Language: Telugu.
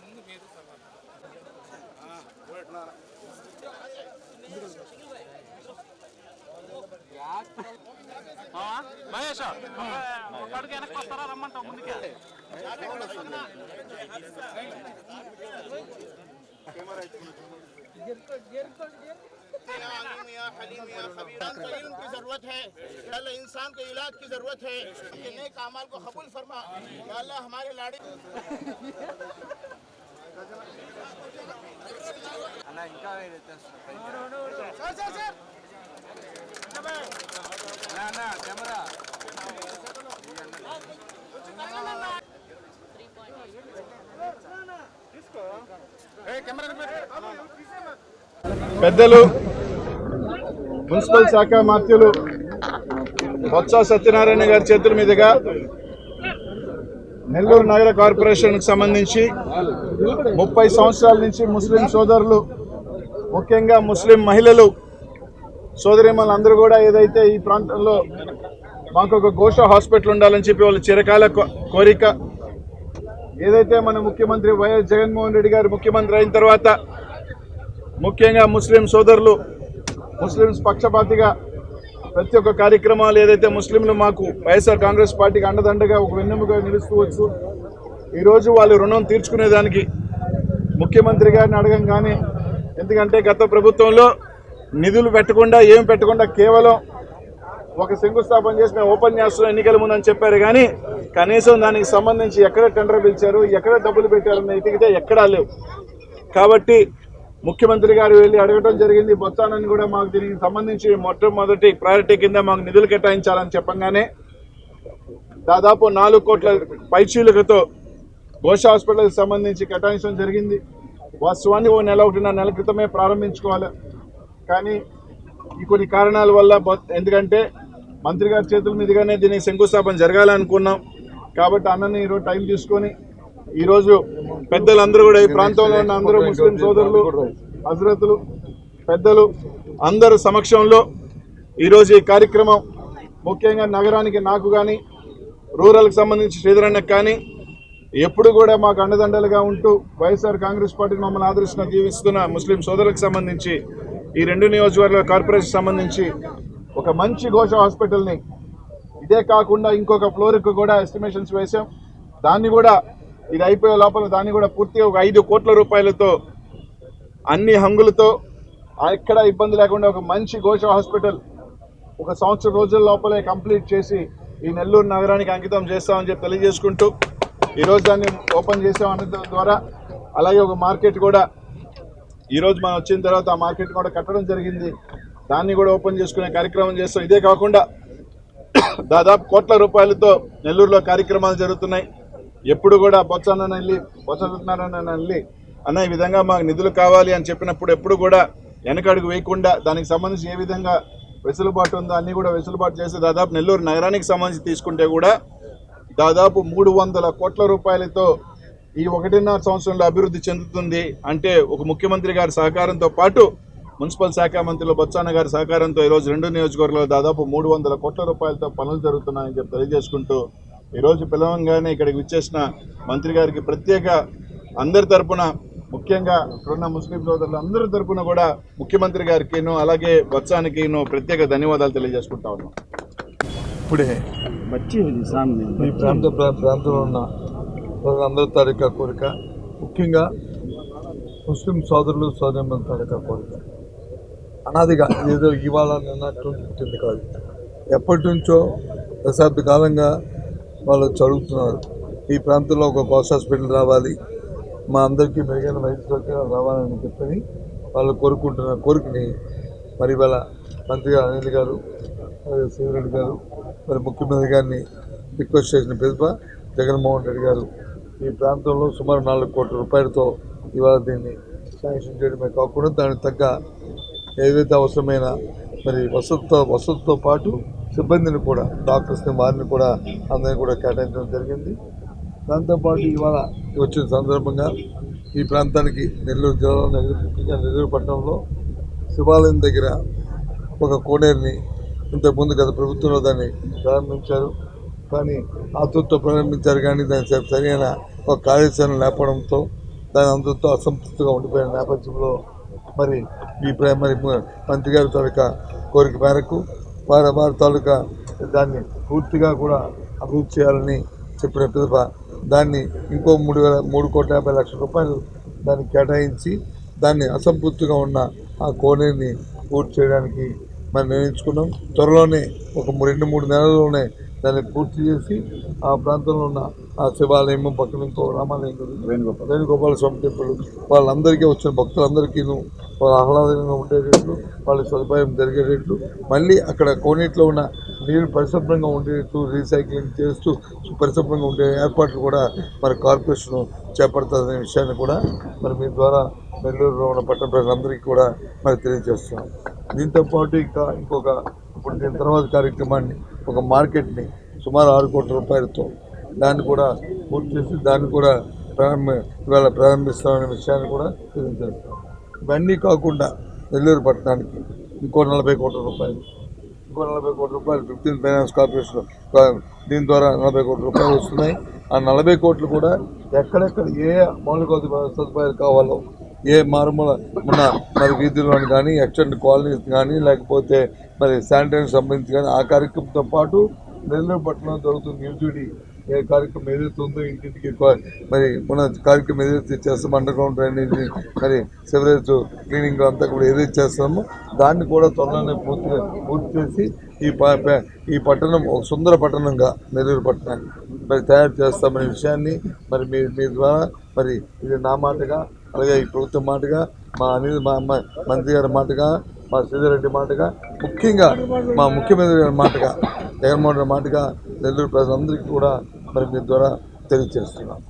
ముందు మీరు మహేష్ ఒకడికి వెనక్కి వస్తారా రమ్మంటావు ముందుకే కెమెరా हलीम या खबीर इंसान को इल्म की जरूरत है या अल्लाह इंसान को इलाज की जरूरत है कि नेक अमाल को कबूल फरमा या अल्लाह हमारे लाड़ी పెద్దలు మున్సిపల్ శాఖ మంత్రులు బొత్స సత్యనారాయణ గారి చేతుల మీదుగా నెల్లూరు నగర కార్పొరేషన్కు సంబంధించి ముప్పై సంవత్సరాల నుంచి ముస్లిం సోదరులు ముఖ్యంగా ముస్లిం మహిళలు సోదరిమలందరూ కూడా ఏదైతే ఈ ప్రాంతంలో మాకు ఒక ఘోష హాస్పిటల్ ఉండాలని చెప్పి వాళ్ళ చిరకాల కో- కోరిక ఏదైతే మన ముఖ్యమంత్రి వైఎస్ జగన్మోహన్ రెడ్డి గారు ముఖ్యమంత్రి అయిన తర్వాత ముఖ్యంగా ముస్లిం సోదరులు ముస్లిమ్స్ పక్షపాతిగా ప్రతి ఒక్క కార్యక్రమాలు ఏదైతే ముస్లింలు మాకు వైఎస్ఆర్ కాంగ్రెస్ పార్టీకి అండదండగా ఒక వెన్నెముగా నిలుస్తూ వచ్చు ఈరోజు వాళ్ళు రుణం తీర్చుకునేదానికి ముఖ్యమంత్రి గారిని అడగంగానే ఎందుకంటే గత ప్రభుత్వంలో నిధులు పెట్టకుండా ఏం పెట్టకుండా కేవలం ఒక శంకుస్థాపన చేసిన ఓపెన్ చేస్తున్న ఎన్నికల ముందని చెప్పారు కానీ కనీసం దానికి సంబంధించి ఎక్కడ టెండర్ పిలిచారు ఎక్కడ డబ్బులు పెట్టారని ఎతికితే ఎక్కడా లేవు. కాబట్టి ముఖ్యమంత్రి గారు వెళ్ళి అడగడం జరిగింది. బొత్సానని కూడా మాకు దీనికి సంబంధించి మొట్టమొదటి ప్రయారిటీ కింద మాకు నిధులు కేటాయించాలని చెప్పంగానే దాదాపు నాలుగు కోట్ల పైచీలకతో ఘోష హాస్పిటల్కి సంబంధించి కేటాయించడం జరిగింది. వాస్తవాన్ని ఓ నెల ఒకటిన్నర నెల క్రితమే ప్రారంభించుకోవాలి. కానీ ఈ కొన్ని కారణాల వల్ల ఎందుకంటే మంత్రి గారి చేతుల మీదుగానే దీనికి శంకుస్థాపన జరగాలనుకున్నాం. కాబట్టి అన్నని ఈరోజు టైం తీసుకొని ఈరోజు పెద్దలందరూ కూడా ఈ ప్రాంతంలో ఉన్న అందరూ ముస్లిం సోదరులు హజరతులు పెద్దలు అందరు సమక్షంలో ఈరోజు ఈ కార్యక్రమం ముఖ్యంగా నగరానికి నాకు కానీ రూరల్కి సంబంధించి శ్రీధరన్నకు కానీ ఎప్పుడు కూడా మాకు అండదండలుగా ఉంటూ వైఎస్ఆర్ కాంగ్రెస్ పార్టీ మమ్మల్ని ఆదర్శన జీవిస్తున్న ముస్లిం సోదరులకు సంబంధించి ఈ రెండు నియోజకవర్గాల కార్పొరేషన్ సంబంధించి ఒక మంచి ఘోష హాస్పిటల్ని ఇదే కాకుండా ఇంకొక ఫ్లోర్కి కూడా ఎస్టిమేషన్స్ వేసాం దాన్ని కూడా ఇది అయిపోయే లోపల దాన్ని కూడా పూర్తిగా ఒక ఐదు కోట్ల రూపాయలతో అన్ని హంగులతో ఎక్కడ ఇబ్బంది లేకుండా ఒక మంచి ఘోష హాస్పిటల్ ఒక సంవత్సరం రోజుల లోపలే కంప్లీట్ చేసి ఈ నెల్లూరు నగరానికి అంకితం చేస్తామని చెప్పి తెలియజేసుకుంటూ ఈరోజు దాన్ని ఓపెన్ చేసాం ద్వారా. అలాగే ఒక మార్కెట్ కూడా ఈరోజు మనం వచ్చిన తర్వాత ఆ మార్కెట్ కూడా కట్టడం జరిగింది. దాన్ని కూడా ఓపెన్ చేసుకునే కార్యక్రమం చేస్తాం. ఇదే కాకుండా దాదాపు కోట్ల రూపాయలతో నెల్లూరులో కార్యక్రమాలు జరుగుతున్నాయి. ఎప్పుడు కూడా బొత్సన్న వెళ్ళి బొత్స సత్యనారాయణ వెళ్ళి అన్న ఈ విధంగా మాకు నిధులు కావాలి అని చెప్పినప్పుడు ఎప్పుడు కూడా వెనకడుగు వేయకుండా దానికి సంబంధించి ఏ విధంగా వెసులుబాటు ఉందో అన్నీ కూడా వెసులుబాటు చేసి దాదాపు నెల్లూరు నగరానికి సంబంధించి తీసుకుంటే కూడా దాదాపు మూడు వందల కోట్ల రూపాయలతో ఈ ఒకటిన్నర సంవత్సరంలో అభివృద్ధి చెందుతుంది అంటే ఒక ముఖ్యమంత్రి గారి సహకారంతో పాటు మున్సిపల్ శాఖ మంత్రులు బొత్సాన గారి సహకారంతో ఈరోజు రెండు నియోజకవర్గాల్లో దాదాపు మూడు వందల కోట్ల రూపాయలతో పనులు జరుగుతున్నాయని చెప్పి తెలియజేసుకుంటూ ఈరోజు పిలవంగానే ఇక్కడికి విచ్చేసిన మంత్రి గారికి ప్రత్యేక అందరి తరపున ముఖ్యంగా ఇక్కడున్న ముస్లిం సోదరులు అందరి తరపున కూడా ముఖ్యమంత్రి గారికిను అలాగే బొత్సానికిను ప్రత్యేక ధన్యవాదాలు తెలియజేసుకుంటా ఉన్నాం. ఇప్పుడే ఈ ప్రాంత ప్రా- ప్రాంతంలో ఉన్న అందరి తాలూకా కోరిక ముఖ్యంగా ముస్లిం సోదరులు సోదరుల తాలూకా కోరిక. అనాదిగా ఏదో ఇవాళ నిన్నట్టు పుట్టింది కాదు. ఎప్పటి నుంచో దశాబ్ద కాలంగా వాళ్ళు చదువుతున్నారు. ఈ ప్రాంతంలో ఒక పోస్ట్ హాస్పిటల్ రావాలి. మా అందరికీ మెరుగైన వైద్య సౌకర్యాలు రావాలని చెప్పని వాళ్ళు కోరుకుంటున్న కోరికని మరి ఇవాళ మంత్రి గారు అనిల్ గారు మరి గారు మరి ముఖ్యమంత్రి గారిని రిక్వెస్ట్ చేసిన పిదప జగన్మోహన్ రెడ్డి గారు ఈ ప్రాంతంలో సుమారు నాలుగు కోట్ల రూపాయలతో ఇవాళ దీన్ని శాంక్షన్ చేయడమే కాకుండా దానికి తగ్గ ఏదైతే అవసరమైన మరి వసతితో వసతితో పాటు సిబ్బందిని కూడా డాక్టర్స్ని వారిని కూడా అందరిని కూడా కేటాయించడం జరిగింది. దాంతోపాటు ఇవాళ వచ్చిన సందర్భంగా ఈ ప్రాంతానికి నెల్లూరు జిల్లాలో నెల్లూరు ముఖ్యంగా నెల్లూరు పట్టణంలో శివాలయం దగ్గర ఒక కోనేరుని ఇంతకుముందు గత ప్రభుత్వంలో దాన్ని ప్రారంభించారు. కానీ ఆతృతతో ప్రారంభించారు కానీ దాని సరైన ఒక కార్యాచరణ లేకపోవడంతో దాని అందరితో అసంతృప్తిగా ఉండిపోయిన నేపథ్యంలో మరి ఈ మరి మంత్రి గారి తాలూకా కోరిక మేరకు వారి వారి తాలూకా దాన్ని పూర్తిగా కూడా అభివృద్ధి చేయాలని చెప్పిన పిదప దాన్ని ఇంకో మూడు వేల మూడు కోట్ల యాభై లక్షల రూపాయలు దాన్ని కేటాయించి దాన్ని అసంపూర్తిగా ఉన్న ఆ కోనేరుని పూర్తి చేయడానికి మనం నిర్ణయించుకున్నాం. త్వరలోనే ఒక రెండు మూడు నెలల్లోనే దాన్ని పూర్తి చేసి ఆ ప్రాంతంలో ఉన్న ఆ శివాలయం పక్కన ఇంకో రామాలయం ఉంది. వేణుగోపాల స్వామి. టెంపుల్ వాళ్ళందరికీ వచ్చిన భక్తులందరికీ వాళ్ళు ఆహ్లాదంగా ఉండేటట్లు వాళ్ళ సదుపాయం జరిగేటట్లు మళ్ళీ అక్కడ కోనేటిలో ఉన్న నీరు పరిశుభ్రంగా ఉండేటట్లు రీసైక్లింగ్ చేస్తూ పరిశుభ్రంగా ఉండే ఏర్పాట్లు కూడా మరి కార్పొరేషన్ చేపడుతుందనే విషయాన్ని కూడా మరి మీ ద్వారా నెల్లూరులో ఉన్న పట్టణ ప్రజలందరికీ కూడా మరి తెలియజేస్తున్నాం. దీంతో పాటు ఇంకా ఇంకొక ఇప్పుడు దీని తర్వాత కార్యక్రమాన్ని ఒక మార్కెట్ని సుమారు ఆరు కోట్ల రూపాయలతో దాన్ని కూడా పూర్తి చేసి దాన్ని కూడా ప్రారంభ ఇవాళ ప్రారంభిస్తామనే విషయాన్ని కూడా తెలియజేస్తాం ఇవన్నీ కాకుండా నెల్లూరు పట్టణానికి ఇంకో నలభై కోట్ల రూపాయలు ఇంకో నలభై కోట్ల రూపాయలు ఫిఫ్టీన్ ఫైనాన్స్ కార్పొరేషన్ దీని ద్వారా నలభై కోట్ల రూపాయలు వస్తున్నాయి. ఆ నలభై కోట్లు కూడా ఎక్కడెక్కడ ఏ మౌలిక సదుపాయాలు కావాలో ఏ మారుమూల ఉన్న మరి వీధుల్లోని కానీ ఎక్స్టెండ్ కాలనీస్ కానీ లేకపోతే మరి శానిటరీ సంబంధించి కానీ ఆ కార్యక్రమంతో పాటు నెల్లూరు పట్టణంలో జరుగుతున్న యూజీడీ ఏ కార్యక్రమం ఏదైతే ఉందో ఇంటింటికి మరి మన కార్యక్రమం ఏదైతే చేస్తామో అండర్ గ్రౌండ్ డ్రైనేజ్ మరి సివరేజ్ క్లీనింగ్ అంతా కూడా ఏదైతే చేస్తామో దాన్ని కూడా త్వరలోనే పూర్తి పూర్తి చేసి ఈ ప- ఈ పట్టణం ఒక సుందర పట్టణంగా నెల్లూరు పట్టణాన్ని మరి తయారు చేస్తామనే విషయాన్ని మరి మీ మీ ద్వారా మరి ఇది నా మాటగా అలాగే ఈ ప్రభుత్వం మాటగా మా అనిల్ మా మంత్రి గారి మాటగా మా శ్రీధరెడ్డి మాటగా ముఖ్యంగా మా ముఖ్యమంత్రి గారి మాటగా జగన్మోహన్ రెడ్డి మాటగా నెల్లూరు ప్రజలందరికీ కూడా మరి మీ ద్వారా తెలియజేస్తున్నాం.